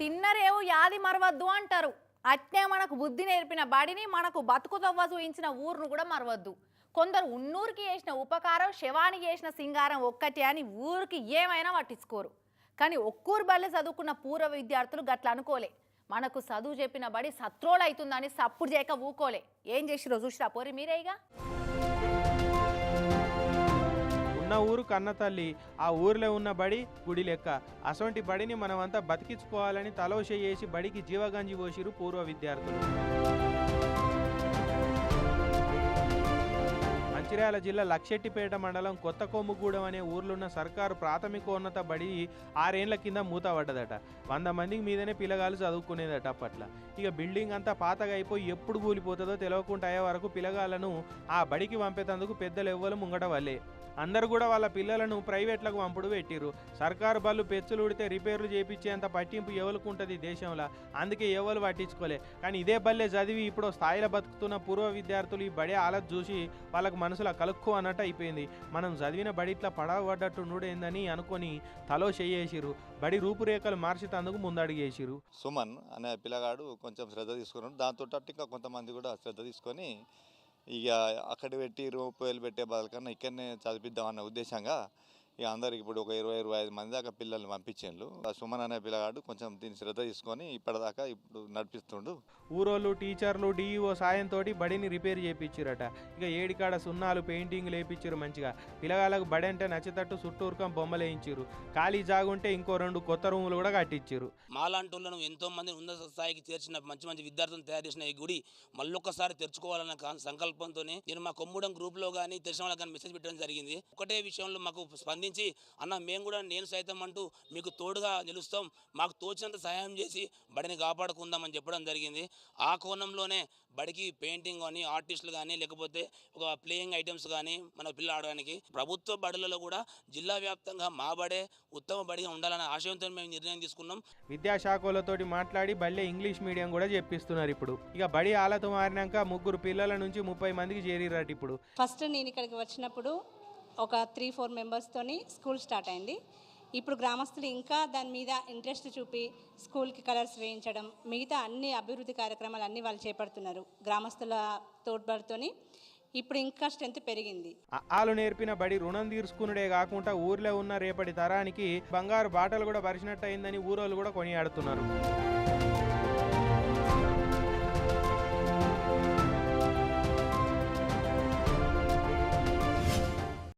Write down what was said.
తిన్నరేవు యాది మరవద్దు అంటారు. అట్నే మనకు బుద్ధి నేర్పిన బడిని మనకు బతుకు తవ్వ చూయించిన ఊరును కూడా మరవద్దు. కొందరు ఉన్నూరికి చేసిన ఉపకారం శవానికి చేసిన సింగారం ఒక్కటే అని ఊరికి ఏమైనా పట్టించుకోరు. కానీ ఒక్కూరు బల్లె చదువుకున్న పూర్వ విద్యార్థులు గట్ల అనుకోలే. మనకు చదువు చెప్పిన బడి సత్రోలు అవుతుందని సప్పుడు చేయక ఊకోలే. ఏం చేసిరో చూసిరా పోరి మీరేగా ఉన్న ఊరు కన్న తల్లి ఆ ఊరిలో ఉన్న బడి గుడి లెక్క. అసొంటి బడిని మనమంతా బతికించుకోవాలని తలోష చేసి బడికి జీవగంజి పోసిరు పూర్వ విద్యార్థులు. మంచిర్యాల జిల్లా లక్షెట్టిపేట మండలం కొత్త కొమ్ముగూడెం అనే ఊర్లో సర్కారు ప్రాథమికోన్నత బడి ఆరేండ్ల కింద మూతపడ్డదట. వంద మందికి మీదనే పిల్లగాలు చదువుకునేదట అప్పట్లో. ఇక బిల్డింగ్ అంతా పాతగా అయిపోయి ఎప్పుడు కూలిపోతుందో తెలియకుండా అయ్యే వరకు పిల్లగాళ్ళను ఆ బడికి పంపేటందుకు పెద్దలు ఎవ్వరు ముంగట వల్లే. అందరు కూడా వాళ్ళ పిల్లలను ప్రైవేట్లకు పంపుడు పెట్టిరు సర్కారు బళ్ళు పెచ్చులు ఉడితే రిపేర్లు చేపించేంత పట్టింపు ఎవరికి ఉంటుంది దేశంలో? అందుకే ఎవరు పట్టించుకోలే. కానీ ఇదే బల్లే చదివి ఇప్పుడు స్థాయిలో బతుకుతున్న పూర్వ విద్యార్థులు ఈ బడి ఆలత్ చూసి వాళ్ళకు మనసులో కలుక్కు అన్నట్టు అయిపోయింది. మనం చదివిన బడి ఇట్లా పడవడ్డట్టు నూడేందని అనుకొని తలో చెయ్యేసిరు బడి రూపురేఖలు మార్చేటందుకు ముందడిగేసిరు సుమన్ అనే పిల్లగాడు కొంచెం శ్రద్ధ తీసుకున్నాడు. దాంతో ఇంకా కొంతమంది కూడా శ్రద్ధ తీసుకొని ఇక అక్కడ పెట్టి రూపాయలు పెట్టే బదులు కన్నా ఇక్కడనే చదివిద్దాం అన్న ఉద్దేశంగా ఇక అందరికి ఇప్పుడు ఒక ఇరవై ఇరవై ఐదు మంది దాకా పిల్లల్ని పంపించిండ్రు ఆ సుమన్ అనే పిల్లగాడు కొంచెం దీన్ని శ్రద్ధ తీసుకొని ఇప్పటిదాకా ఇప్పుడు నడిపిస్తుండు. ఊరోళ్ళు టీచర్లు డిఈఓ సాయంతో బడిని రిపేర్ చేయించారట ఇక ఏడికాడ సున్నాలు పెయింటింగ్లు వేయించారు మంచిగా. పిల్లగాళ్ళకు బడి అంటే నచ్చేటట్టు చుట్టూరుకం బొమ్మలు వేయించారు ఖాళీ జాగుంటే ఇంకో రెండు కొత్త రూములు కూడా కట్టించారు మాలాంటోళ్ళను ఎంతో మంది ఉన్నత స్థాయికి చేర్చిన మంచి మంచి విద్యార్థులను తయారు చేసిన ఈ గుడి మళ్ళొక్కసారి తెరుచుకోవాలన్న సంకల్పంతోనే నేను మా కొమ్ముడం గ్రూప్లో కానీ తెలిసిన వాళ్ళకి కానీ మెసేజ్ పెట్టడం జరిగింది. ఒకటే విషయంలో మాకు స్పందించి అన్న మేము కూడా నేను సైతం అంటూ మీకు తోడుగా నిలుస్తాం. మాకు తోచినంత సహాయం చేసి బడిని కాపాడుకుందామని చెప్పడం జరిగింది. ఆ కోణంలోనే బడికి పెయింటింగ్ కానీ ఆర్టిస్టులు కానీ లేకపోతే ఒక ప్లేయింగ్ ఐటమ్స్ కానీ మన పిల్లలు ఆడడానికి ప్రభుత్వ బడులలో కూడా జిల్లా వ్యాప్తంగా మా బడే ఉత్తమ బడిగా ఉండాలనే ఆశయంతో మేము నిర్ణయం తీసుకున్నాం. విద్యాశాఖలతోటి మాట్లాడి బళ్ళే ఇంగ్లీష్ మీడియం కూడా చెప్పిస్తున్నారు ఇప్పుడు. ఇక బడి ఆలతో మారినాక ముగ్గురు పిల్లల నుంచి ముప్పై మందికి చేరిరట ఇప్పుడు. ఫస్ట్ నేను ఇక్కడికి వచ్చినప్పుడు ఒక త్రీ ఫోర్ మెంబర్స్తోని స్కూల్ స్టార్ట్ అయింది. ఇప్పుడు గ్రామస్తులు ఇంకా దాని మీద ఇంట్రెస్ట్ చూపి స్కూల్కి కలర్స్ వేయించడం మిగతా అన్ని అభివృద్ధి కార్యక్రమాలు అన్నీ వాళ్ళు చేపడుతున్నారు గ్రామస్తుల తోడ్పాటుతోని ఇప్పుడు ఇంకా స్ట్రెంత్ పెరిగింది. ఆలు నేర్పిన బడి రుణం తీర్చుకునుడే కాకుండా ఊర్లో ఉన్న రేపటి తరానికి బంగారు బాటలు కూడా పరిచినట్టు అయిందని ఊరోళ్ళు కూడా కొనియాడుతున్నారు.